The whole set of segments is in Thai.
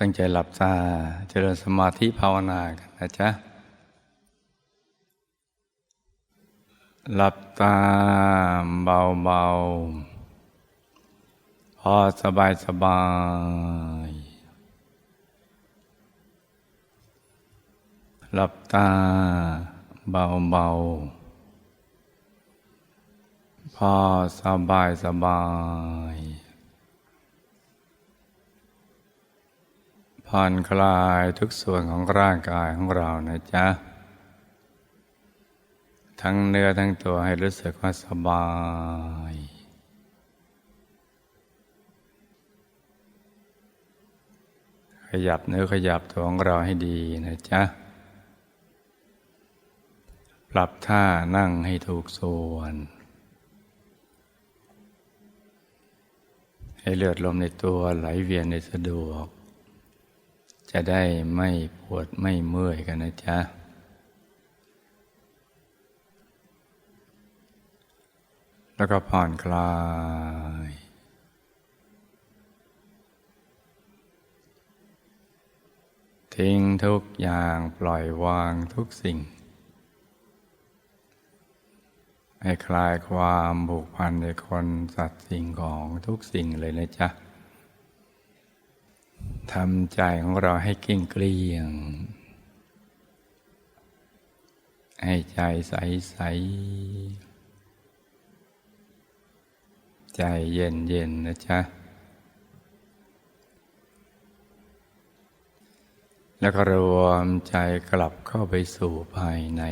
ตั้งใจหลับตาเจริญสมาธิภาวนากันนะจ๊ะ หลับตาเบาๆ พอสบายสบาย หลับตาเบาๆ พอสบายสบาย ผ่อนคลายทุกส่วนของร่างกายของเรานะจ๊ะ ทั้งเนื้อทั้งตัวให้รู้สึกว่าสบาย ขยับเนื้อขยับตัวของเราให้ดีนะจ๊ะ ปรับท่านั่งให้ถูกส่วน ให้เลือดลมในตัวไหลเวียนในสะดวก จะได้ไม่ปวดไม่เมื่อยกันนะจ๊ะ แล้วก็ผ่อนคลาย ทิ้งทุกอย่างปล่อยวางทุกสิ่ง ให้คลายความผูกพันในคนสัตว์สิ่งของทุกสิ่งเลยนะจ๊ะ ทำใจของเราให้เกลี้งเกลี้ยง ให้ใจใสใส ใจเย็นเย็นนะจ๊ะ แล้วก็รวมใจกลับเข้าไปสู่ภายใน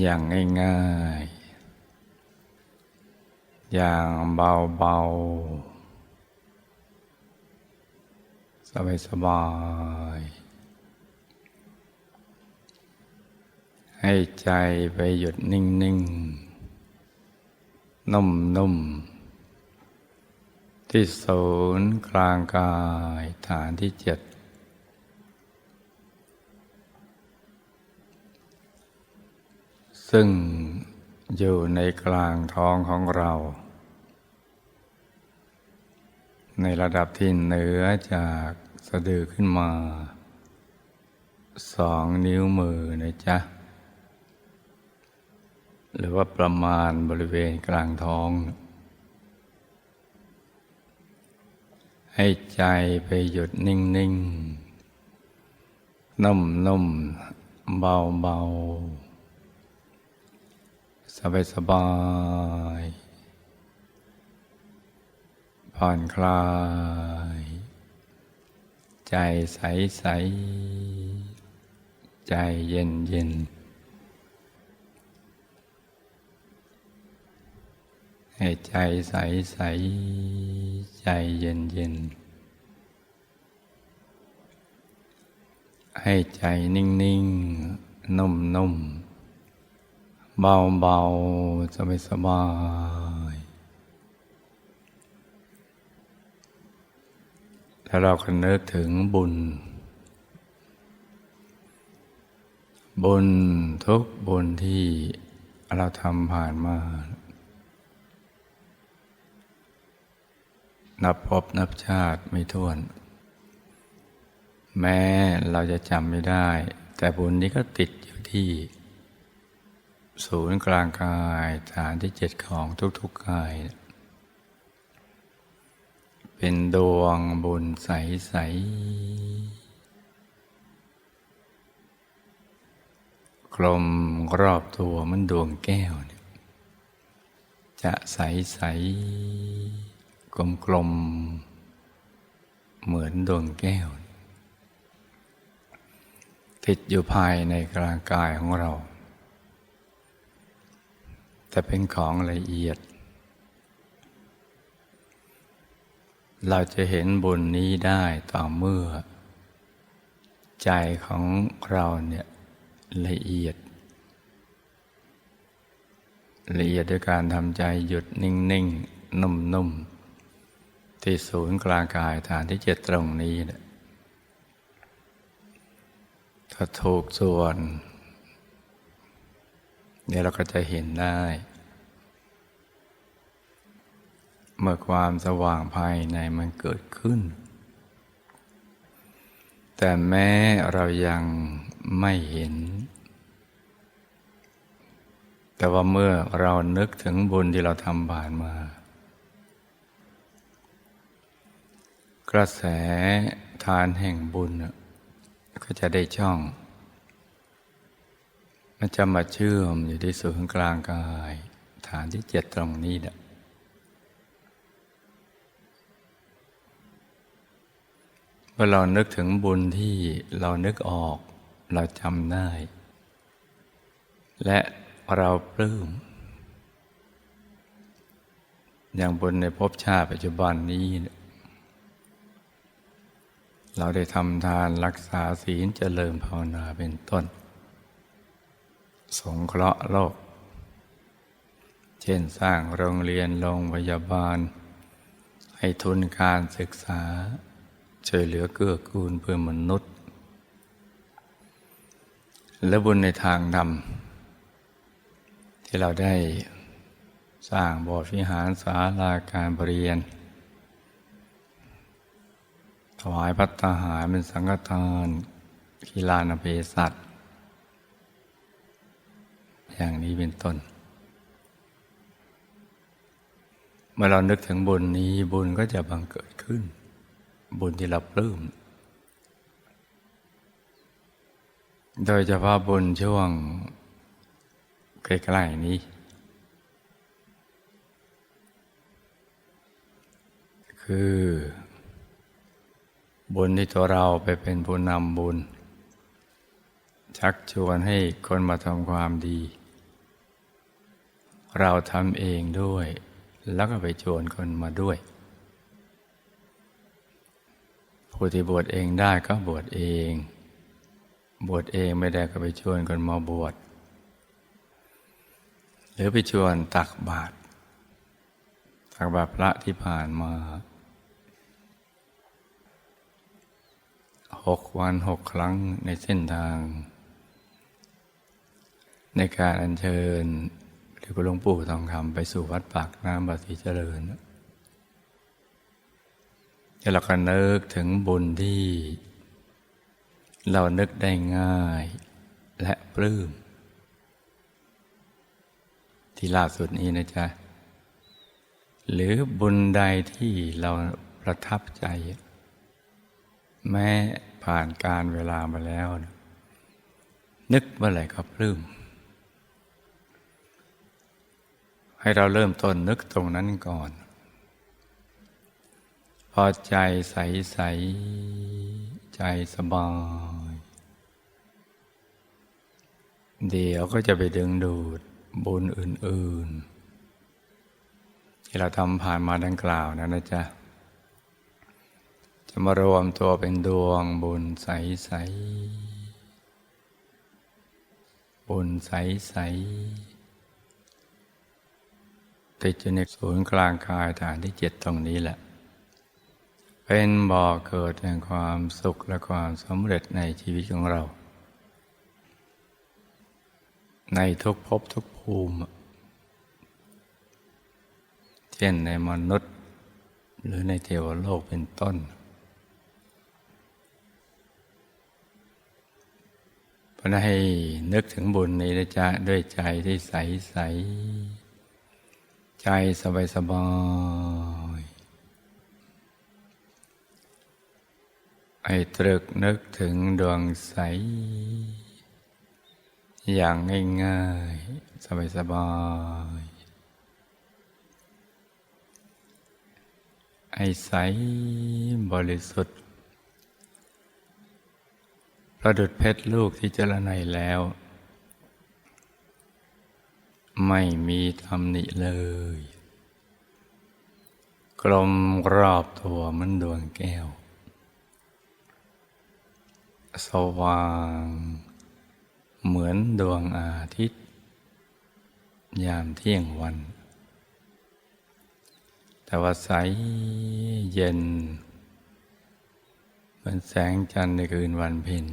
อย่างง่ายๆ อย่างเบาๆ สบายๆให้ใจไปหยุดนิ่งๆนุ่มๆที่ศูนย์กลางกายฐานที่เจ็ดซึ่ง อยู่ในกลางท้องของเรา ในระดับที่เหนือจากสะดือขึ้นมา สองนิ้วมือนะจ๊ะ หรือว่าประมาณบริเวณกลางท้อง ให้ใจไปหยุดนิ่ง ๆ นุ่ม ๆ เบา ๆ สบายๆผ่อนคลาย ใจใสๆใจเย็นเย็นให้ใจใสใส ใจเย็นเย็น ให้ใจนิ่งนิ่งนุ่มนุ่ม เบาเบาสบายสบาย แล้วเราก็นึกถึงบุญ บุญทุกบุญที่เราทำผ่านมา นับพบนับชาติไม่ถ้วน แม้เราจะจำไม่ได้ แต่บุญนี้ก็ติดอยู่ที่ ศูนย์กลางกายฐานที่เจ็ดของทุกๆกาย เป็นดวงบุญใส ๆ กลมรอบตัวมันดวงแก้ว จะใส ๆ กลม ๆ เหมือนดวงแก้ว ติดอยู่ภายในกลางกายของเรา แต่เป็นของละเอียด เราจะเห็นบุญนี้ได้ต่อเมื่อ ใจของเราเนี่ยละเอียด ละเอียดด้วยการทำใจหยุดนิ่งๆนุ่มๆ ที่ศูนย์กลางกายฐานที่เจ็ดตรงนี้เนี่ยถ้าถูกส่วน เดี๋ยเราก็จะเห็นได้ เมื่อความสว่างภายในมันเกิดขึ้น แต่แม้เรายังไม่เห็น แต่ว่าเมื่อเรานึกถึงบุญที่เราทำผ่านมา กระแสทานแห่งบุญก็จะได้ช่อง มันจะมาเชื่อมอยู่ที่ศูนย์กลางกาย ฐานที่เจ็ดตรงนี้นะเมื่อเรานึกถึงบุญที่เรานึกออกเราจำได้ และเราปลื้มอย่างบุญในภพชาติปัจจุบันนี้ เราได้ทำทานรักษาศีลเจริญภาวนาเป็นต้น สงเคราะห์โลก เช่นสร้างโรงเรียนโรงพยาบาล ให้ทุนการศึกษา ช่วยเหลือเกื้อกูลเพื่อมนุษย์ และบุญในทางดำที่เราได้สร้างโบสถ์วิหารศาลาการปรเรียน ถวายพัตตาหารเป็นสังฆทานกีฬานเภสัต อย่างนี้เป็นต้น เมื่อเรานึกถึงบุญนี้บุญก็จะบังเกิดขึ้น บุญที่เราปลื้มโดยเฉพาะบุญช่วงใกล้ๆนี้ คือ บุญที่ตัวเราไปเป็นผู้นำบุญ ชักชวนให้คนมาทำความดี เราทำเองด้วย แล้วก็ไปชวนคนมาด้วย ผู้ที่บวชเองได้ก็บวชเอง บวชเองไม่ได้ก็ไปชวนคนมาบวชหรือไปชวนตักบาตรตักบาตรพระที่ผ่านมาหกวันหกครั้งในเส้นทาง ในการอัญเชิญ หรือหลวงปู่ทองคำไปสู่วัดปากน้ำบาสีเจริญแล้วเราก็นึกถึงบุญที่ เรานึกได้ง่ายและปลื้มที่ล่าสุดนี้นะจ๊ะ หรือบุญใดที่เราประทับใจ แม้ผ่านการเวลามาแล้วนะนึกเมื่อไหร่ก็ปลื้ม ให้เราเริ่มต้นนึกตรงนั้นก่อน พอใจใสใสใจสบาย เดี๋ยวก็จะไปดึงดูดบุญอื่น ๆ ที่เราทำผ่านมาดังกล่าวนะนะจ๊ะ จะมารวมตัวเป็นดวงบุญใสใสบุญใสใส ติดอยู่ในศูนย์กลางกายฐานที่เจ็ดตรงนี้แหละ เป็นบ่อเกิดแห่งความสุขและความสำเร็จในชีวิตของเรา ในทุกภพทุกภูมิ เช่นในมนุษย์ หรือในเทวโลกเป็นต้น เพราะนให้นึกถึงบุญนี้นะจ๊ะด้วยใจที่ใสใส ใจสบายสบายให้ตรึกนึกถึงดวงใส อย่างง่ายๆ สบายๆให้ใสบริสุทธิ์ ประดุดเพชรลูกที่เจรไนแล้ว ไม่มีตำหนิเลย กลมรอบตัวมันดวงแก้ว สว่าง เหมือนดวงอาทิตย์ ยามเที่ยงวัน แต่ว่าใสเย็น เหมือนแสงจันทร์ในคืนวันเพ็ญ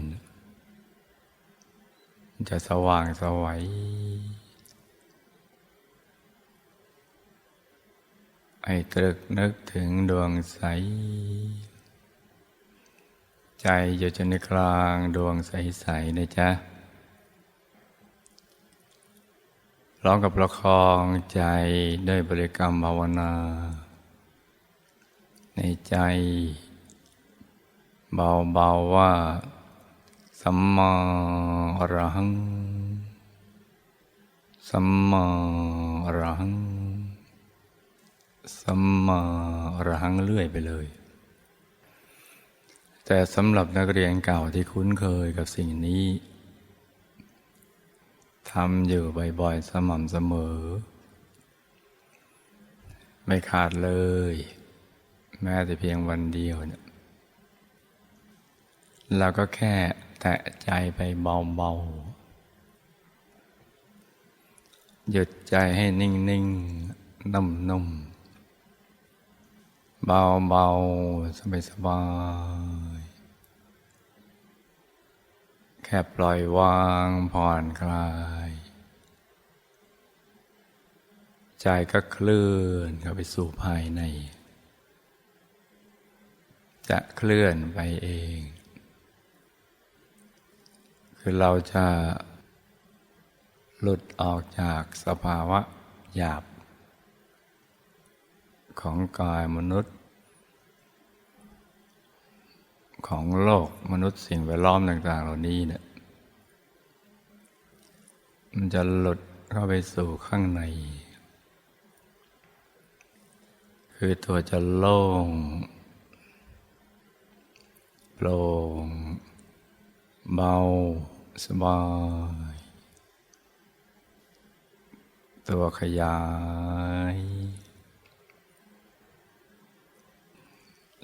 จะสว่างสวัย ให้ตรึกนึกถึงดวงใส ใจอยู่จนในกลางดวงใสๆนะจ๊ะร้องกับประคองใจด้วยบริกรรมภาวนา ในใจเบาๆว่า สัมมาอรหัง สัมมาอรหัง สัมมาอรหังเรื่อยไปเลย แต่สำหรับนักเรียนเก่าที่คุ้นเคยกับสิ่งนี้ทำอยู่บ่อยๆ สม่ำเสมอ ไม่ขาดเลย แม้แต่เพียงวันเดียวเนี่ยเราก็แค่แตะใจไปเบาๆ หยุดใจให้นิ่งๆ นุ่มๆ เบาๆสบายๆแค่ปล่อยวางผ่อนคลาย ใจก็เคลื่อนเข้าไปสู่ภายใน จะเคลื่อนไปเอง คือเราจะหลุดออกจากสภาวะหยาบ ของกายมนุษย์ ของโลกมนุษย์สิ่งแวดล้อมต่าง ๆ เหล่านี้เนี่ยมันจะหลุดเข้าไปสู่ข้างใน คือตัวจะโล่งโปร่งเบา สบาย ตัวขยาย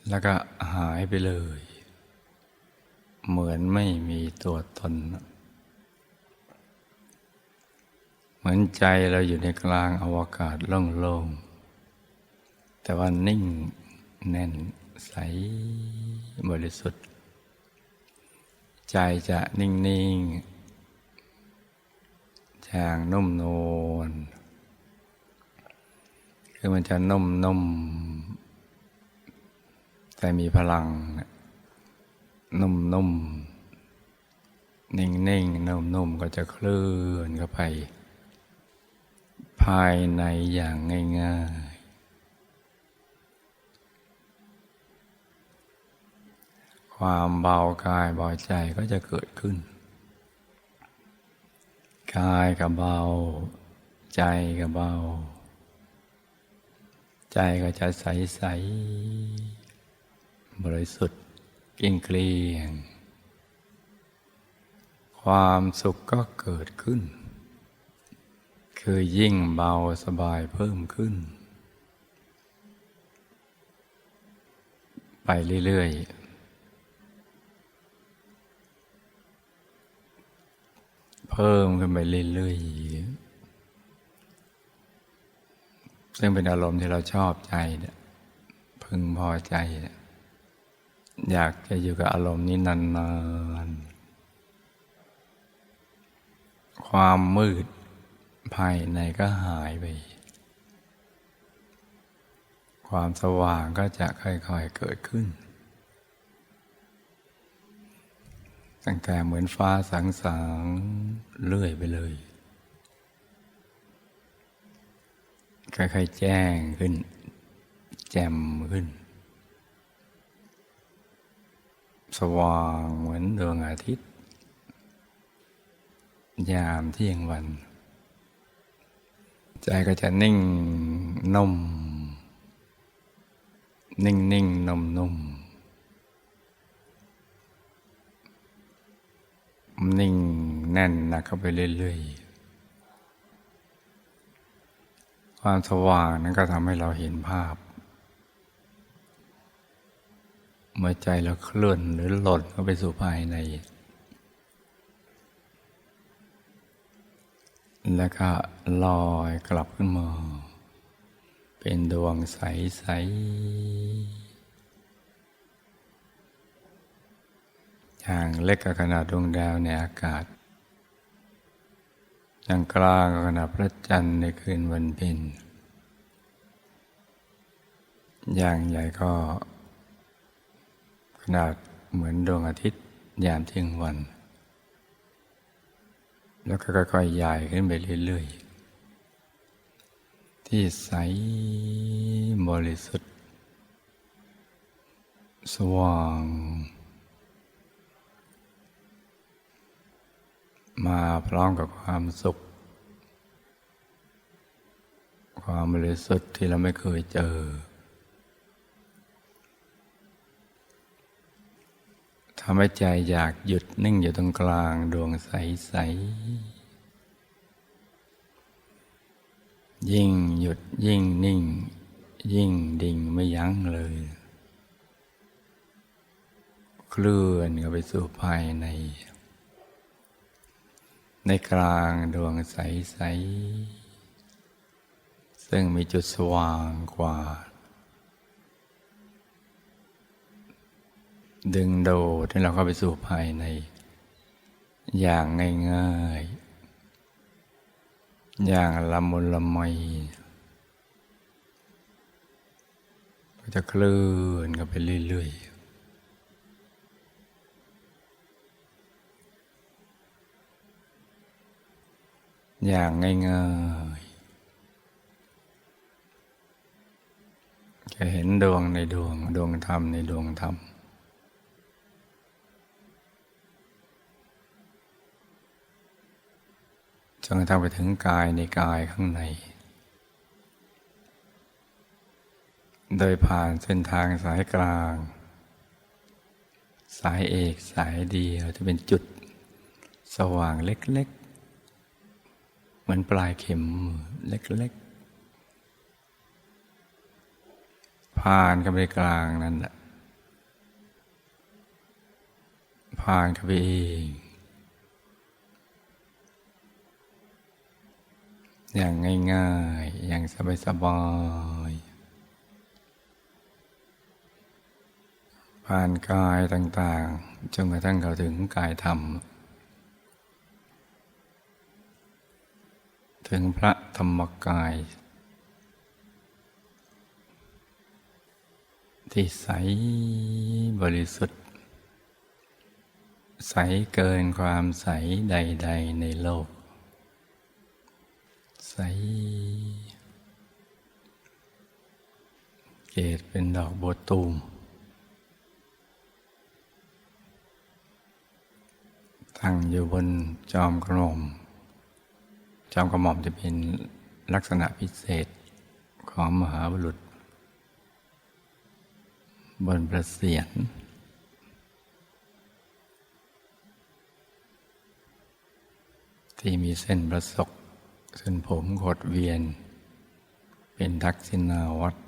แล้วก็หายไปเลย เหมือนไม่มีตัวตน เหมือนใจเราอยู่ในกลางอวกาศโล่งๆ แต่ว่านิ่งแน่นใสบริสุทธิ์ ใจจะนิ่งๆอย่างนุ่มนวลคือมันจะนุ่มนุ่ม แต่มีพลัง นุ่มนุ่มนิ่งนิ่งนุ่มนุ่มก็จะเคลื่อนเข้าไป ภายในอย่างง่ายๆ ความเบากายเบาใจก็จะเกิดขึ้น กายก็เบา ใจก็เบา ใจก็จะใสใส บริสุทธิ์เกลี้ยงเกลี้ยง ความสุขก็เกิดขึ้น คือยิ่งเบาสบายเพิ่มขึ้น ไปเรื่อย ๆ เพิ่มขึ้นไปเรื่อย ๆ ซึ่งเป็นอารมณ์ที่เราชอบใจเนี่ยพึงพอใจเนี่ย อยากจะอยู่กับอารมณ์นี้นานๆ ความมืดภายในก็หายไป ความสว่างก็จะค่อยๆเกิดขึ้น ตั้งแต่เหมือนฟ้าสางสางเลื่อยไปเลย ค่อยๆแจ้งขึ้น แจ่มขึ้น ส ว่างเหมือนดวงอาทิตย์ ยามเที่ยงวัน ใจก็จะนิ่งนุ่ม นิ่งนิ่งนุ่มนุ่มนิ่งแน่นนะเข้าไปเรื่อยๆ ความสว่างนั้นก็ทำให้เราเห็นภาพ เมื่อใจเราเคลื่อนหรือหล่นเข้าไปสู่ภายใน แล้วก็ลอยกลับขึ้นมา เป็นดวงใส ๆ อย่างเล็กกับขนาดดวงดาวในอากาศ อย่างกลางกับขนาดพระจันทร์ในคืนวันเพ็ญอย่างใหญ่ก็ ขนาดเหมือนดวงอาทิตย์ยามเที่ยงวัน แล้วก็ค่อยๆใหญ่ขึ้นไปเรื่อยๆ ที่ใสบริสุทธิ์ สว่าง มาพร้อมกับความสุข ความบริสุทธิ์ที่เราไม่เคยเจอ ทำให้ใจอยากหยุดนิ่งอยู่ตรงกลางดวงใส ๆ ยิ่งหยุดยิ่งนิ่ง ยิ่งดิ่งไม่ยั้งเลย เคลื่อนเข้าไปสู่ภายใน ในกลางดวงใส ๆ ซึ่งมีจุดสว่างกว่า ดึงโดดให้เราเข้าไปสู่ภายใน อย่างง่ายๆ อย่างละมุนละไมก็จะเคลื่อนกันไปเรื่อยๆอย่างง่ายๆจะเห็นดวงในดวงดวงธรรมในดวงธรรม นกระทั่งไปถึงกายในกายข้างใน โดยผ่านเส้นทางสายกลาง สายเอกสายเดียวที่เป็นจุดสว่างเล็กๆ เหมือนปลายเข็มเล็กๆ ผ่านกันไปกลางนั่นแหละผ่านกันไปเอง อย่างง่ายๆ อย่างสบายๆ ผ่านกายต่างๆ จนกระทั่งเข้าถึงกายธรรม ถึงพระธรรมกาย ที่ใสบริสุทธิ์ ใสเกินความใสใด ๆ ในโลก ใส เกตเป็นดอกโบวตูม ตั้งอยู่บนจอมกระหม่อม จอมกระหม่อมจะเป็นลักษณะพิเศษของมหาบุรุษ บนประเสียนที่มีเส้นประศก เส้นผมขดเวียน เป็นทักษิณาวัตร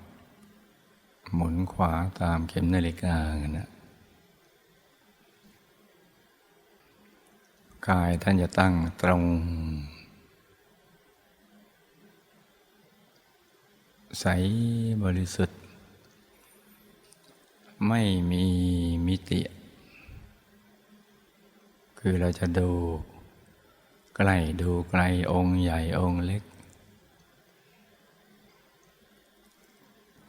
หมุนขวาตามเข็มนาฬิกานะกายท่านจะตั้งตรง ใสบริสุทธิ์ ไม่มีมิติ คือเราจะดู ใกล้ดูไกลองค์ใหญ่องค์เล็ก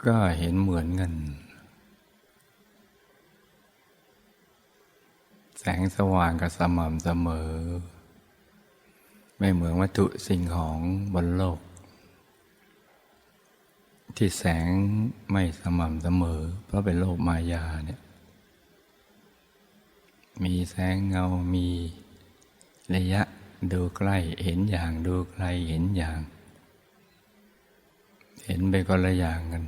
ก็เห็นเหมือนกัน แสงสว่างกับสม่ำเสมอ ไม่เหมือนวัตถุสิ่งของบนโลก ที่แสงไม่สม่ำเสมอ เพราะเป็นโลกมายาเนี่ยมีแสงเงามีระยะ ดูใกล้เห็นอย่าง ดูไกลเห็นอย่าง เห็นไปคนละอย่างกัน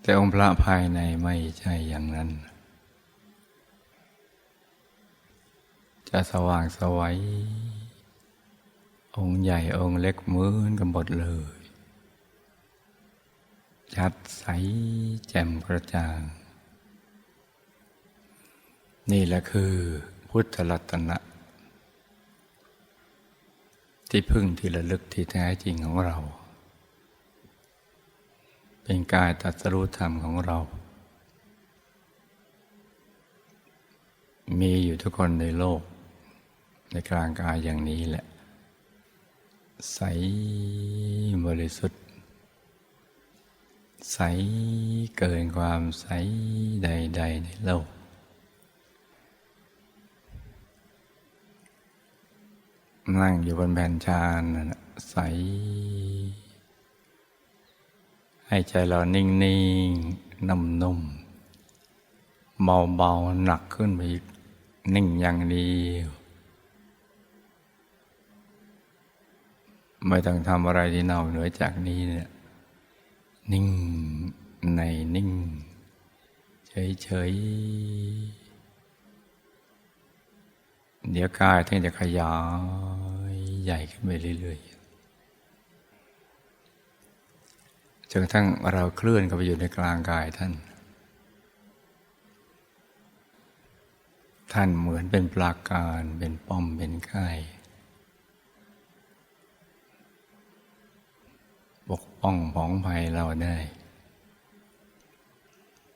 แต่องค์พระภายในไม่ใช่อย่างนั้น จะสว่างสวัยองค์ใหญ่องค์เล็กมือนกันหมดเลย ชัดใสแจ่มกระจ่าง นี่แหละคือพุทธรัตนะ ที่พึ่งที่ระลึกที่แท้จริงของเรา เป็นกายตัดสรู้ธรรมของเรา มีอยู่ทุกคนในโลก ในกลางกายอย่างนี้แหละ ใสบริสุทธิ์ ใสเกินความใสใด ๆ ในโลก นั่งอยู่บนแผ่นชานนั่นน่ะใส ให้ใจเรานิ่งๆนุ่มๆเบาๆหนักขึ้นไปอีกนิ่งอย่างเดียวไม่ต้องทำอะไรที่นอกเหนือจากนี้เนี่ยนิ่งในนิ่ง เฉยๆ เดี๋ยวกายท่านจะขยายใหญ่ขึ้นไปเรื่อยๆจนกระทั่งเราเคลื่อนเข้าไปอยู่ในกลางกายท่าน ท่านเหมือนเป็นปราการเป็นป้อมเป็นค่ายปกป้องผองภัยเราได้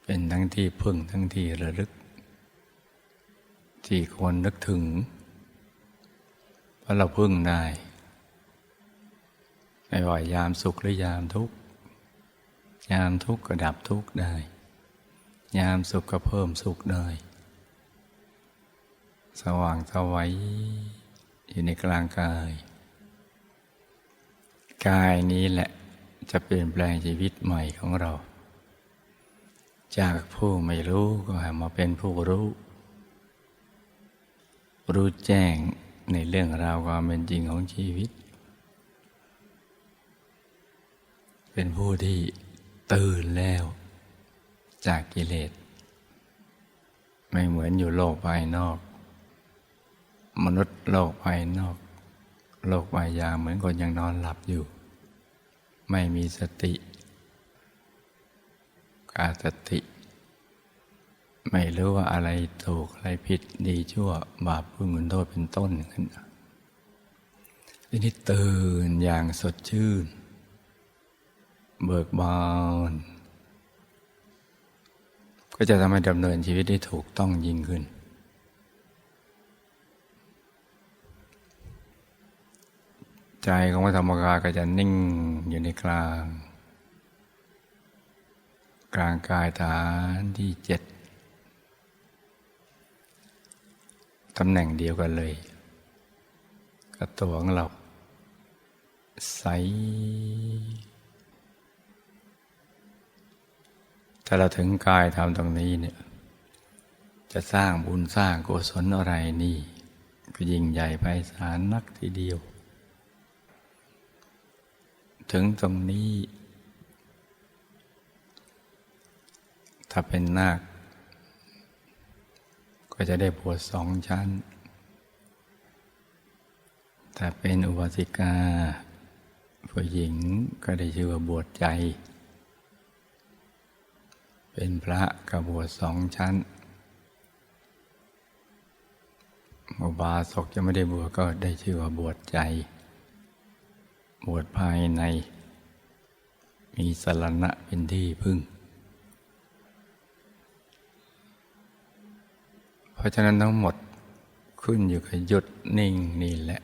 เป็นทั้งที่พึ่งทั้งที่ระลึก ที่ควรนึกถึงเพราะเราพึ่งได้ ไม่ว่ายามสุขหรือยามทุกข์ ยามทุกข์ก็ดับทุกข์ได้ ยามสุขก็เพิ่มสุขได้ สว่างสวัยอยู่ในกลางกาย กายนี้แหละจะเปลี่ยนแปลงชีวิตใหม่ของเรา จากผู้ไม่รู้ก็มาเป็นผู้รู้ รู้แจ้งในเรื่องราวความเป็นจริงของชีวิต เป็นผู้ที่ตื่นแล้วจากกิเลส ไม่เหมือนอยู่โลกภายนอก มนุษย์โลกภายนอก โลกวายาเหมือนคนยังนอนหลับอยู่ ไม่มีสติ ขาดสติ ไม่รู้ว่าอะไรถูกอะไรผิดดีชั่ว บาปบุญคุณโทษเป็นต้นขึ้นทีนี้ตื่นอย่างสดชื่น เบิกบาน ก็จะทำให้ดำเนินชีวิตได้ถูกต้องยิ่งขึ้น ใจของพระธรรมกายก็จะนิ่งอยู่ในกลาง กลางกายฐานที่เจ็ด ตำแหน่งเดียวกันเลยกับตัวของเรา ใส ถ้าเราถึงกายทำตรงนี้เนี่ย จะสร้างบุญสร้างกุศลอะไรนี่ ก็ยิ่งใหญ่ไพศาลนักทีเดียว ถึงตรงนี้ ถ้าเป็นนาค ก็จะได้บวชสองชั้น ถ้าเป็นอุบาสิกาผู้หญิงก็ได้ชื่อว่าบวชใจ เป็นพระกบวชสองชั้น อุบาสกจะไม่ได้บวชก็ได้ชื่อว่าบวชใจ บวชภายใน มีสรณะเป็นที่พึ่ง เพราะฉะนั้นทั้งหมดขึ้นอยู่กับหยุดนิ่งนี่แหละ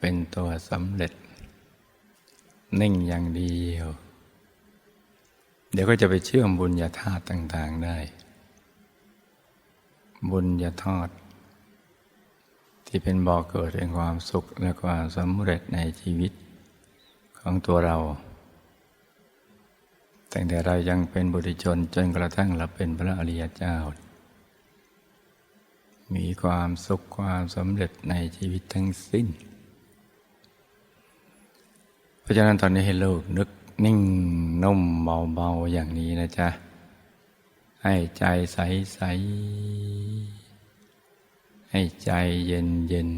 เป็นตัวสำเร็จ นิ่งอย่างเดียว เดี๋ยวก็จะไปเชื่อมบุญญาธาตุต่าง ๆได้ บุญญาธาตุที่เป็นบ่อเกิดแห่งความสุขและความสำเร็จในชีวิตของตัวเราตั้งแต่เรายังเป็นบุตรชนจนกระทั่งเราเป็นพระอริยเจ้า มีความสุขความสำเร็จในชีวิตทั้งสิ้น เพราะฉะนั้นตอนนี้ให้ลูกนึกนิ่งนุ่มเบาๆอย่างนี้นะจ๊ะ ให้ใจใสๆให้ใจเย็น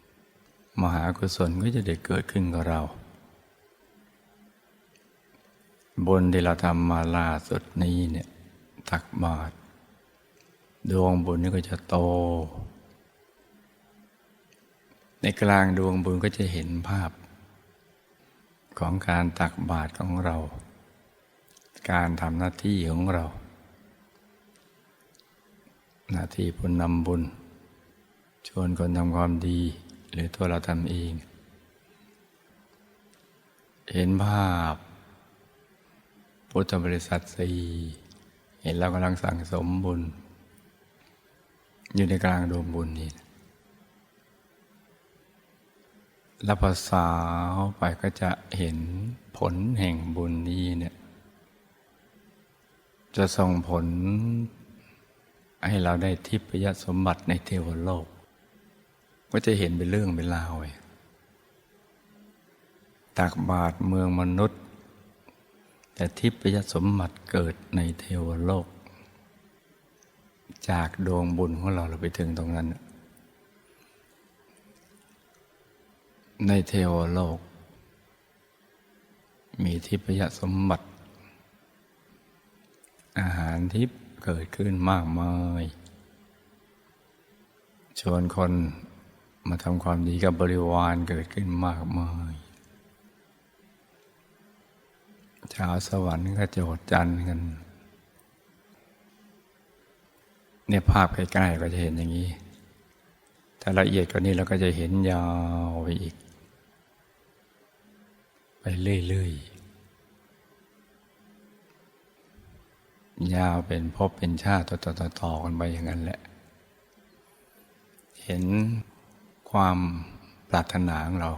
ๆมหากุศลก็จะได้เกิดขึ้นกับเราบุญที่เราทำมาล่าสุดนี้เนี่ย ตักบาตร ดวงบุญนี่ก็จะโต ในกลางดวงบุญก็จะเห็นภาพ ของการตักบาตรของเรา การทำหน้าที่ของเรา หน้าที่บุญนำบุญ ชวนคนทำความดี หรือตัวเราทำเอง เห็นภาพ พุทธบริษัทสี่เห็นเรากำลังสั่งสมบุญ อยู่ในกลางดวงบุญนี่แล้วพอสาวไปก็จะเห็นผลแห่งบุญนี้เนี่ย จะส่งผลให้เราได้ทิพยสมบัติในเทวโลก ก็จะเห็นเป็นเรื่องเป็นราวไปตักบาทเมืองมนุษย์ แต่ทิพยสมบัติเกิดในเทวโลก จากดวงบุญของเราเราไปถึงตรงนั้น ในเทวโลก มีทิพยสมบัติ อาหารทิพย์เกิดขึ้นมากมายชวนคนมาทำความดีกับบริวารเกิดขึ้นมากมายชาวสวรรค์ก็โจดจันทร์กัน เนี่ยภาพใกล้ๆก็จะเห็นอย่างนี้ ถ้าละเอียดกว่านี้เราก็จะเห็นยาวไปอีก ไปเรื่อยๆ ยาวเป็นภพเป็นชาติต่อๆกันไปอย่างนั้นแหละ เห็นความปรารถนาของเรา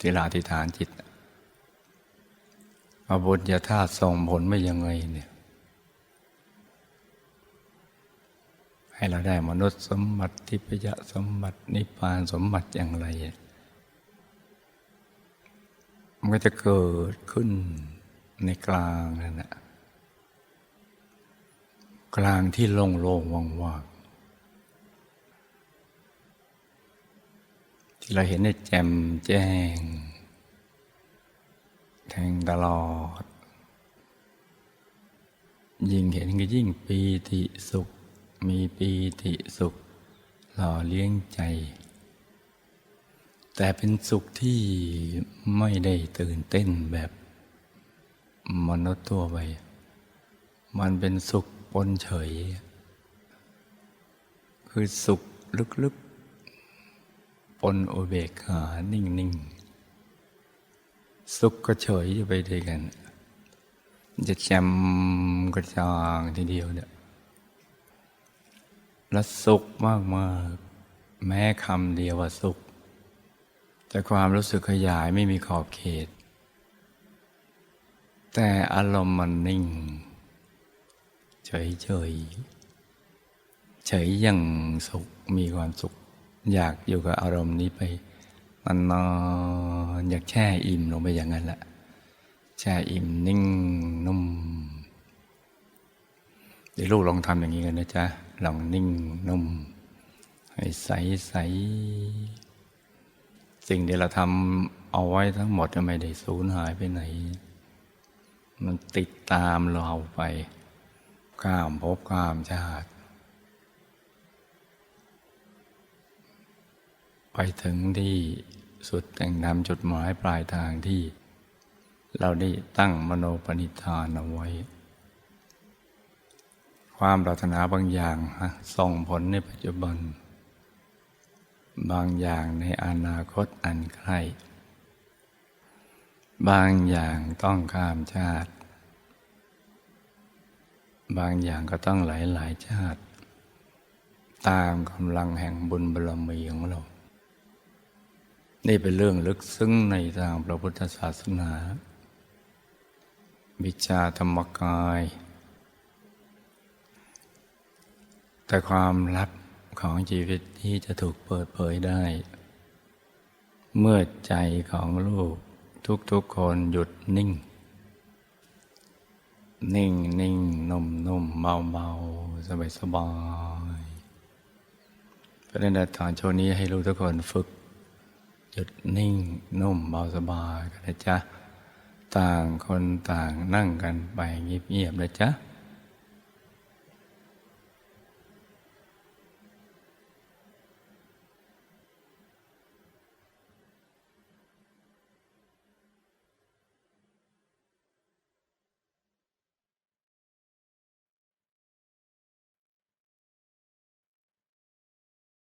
ที่เราธิฐานจิตว่าบุญญาธาตุส่งผลไม่ยังไงเนี่ย ให้เราได้มนุษย์สมบัติทิพยสมบัตินิพพานสมบัติอย่างไร มันก็จะเกิดขึ้นในกลางนั่นแหละกลางที่โล่งๆว่างๆที่เราเห็นในแจ่มแจ้ง แทงตลอด ยิ่งเห็นก็ยิ่งปีติสุข มีปีติสุข หล่อเลี้ยงใจ แต่เป็นสุขที่ไม่ได้ตื่นเต้นแบบมนุษย์ทั่วไป มันเป็นสุขปนเฉย คือสุขลึกๆ ปนโอเบกขานิ่งๆ สุขก็เฉยอยู่ไปด้วยกัน จะแจมกระจางทีเดียวเนี่ย และสุขมากมากแม้คำเดียวว่าสุข แต่ความรู้สึกขยายไม่มีขอบเขต แต่อารมณ์มันนิ่ง เฉยเฉยเฉยอยังสุขมีความสุข อยากอยู่กับอารมณ์นี้ไปมันนอนอยากแช่อิ่มลงไปอย่างนั้นแหละแช่อิ่มนิ่งนุ่ม เดี๋ยวลูกลองทำอย่างนี้กันนะจ๊ะลองนิ่งนุ่ม ให้ใสใสสิ่งที่เราทำเอาไว้ทั้งหมดไม่ได้สูญหายไปไหน มันติดตามเราไป ข้ามภพข้ามชาติ ไปถึงที่สุดแต่งนำจุดหมายปลายทางที่ เราได้ตั้งมโนปณิธานเอาไว้ ความปรารถนาบางอย่างส่งผลในปัจจุบัน บางอย่างในอนาคตอันใกล้บางอย่างต้องข้ามชาติ บางอย่างก็ต้องหลายหลายชาติ ตามกำลังแห่งบุญบารมีของเรา นี่เป็นเรื่องลึกซึ้งในทางพระพุทธศาสนา วิชาธรรมกาย แต่ความลับของชีวิตที่จะถูกเปิดเผยได้ เมื่อใจของลูกทุกๆคนหยุดนิ่ง นิ่งนิ่งนุ่มนุ่มเบาเบาสบายสบายเพราะฉะนั้นตอนช่วงนี้ให้ลูกทุกคนฝึก หยุดนิ่งนุ่มเบาสบายกันนะจ๊ะ ต่างคนต่างนั่งกันไปเงียบๆนะจ๊ะ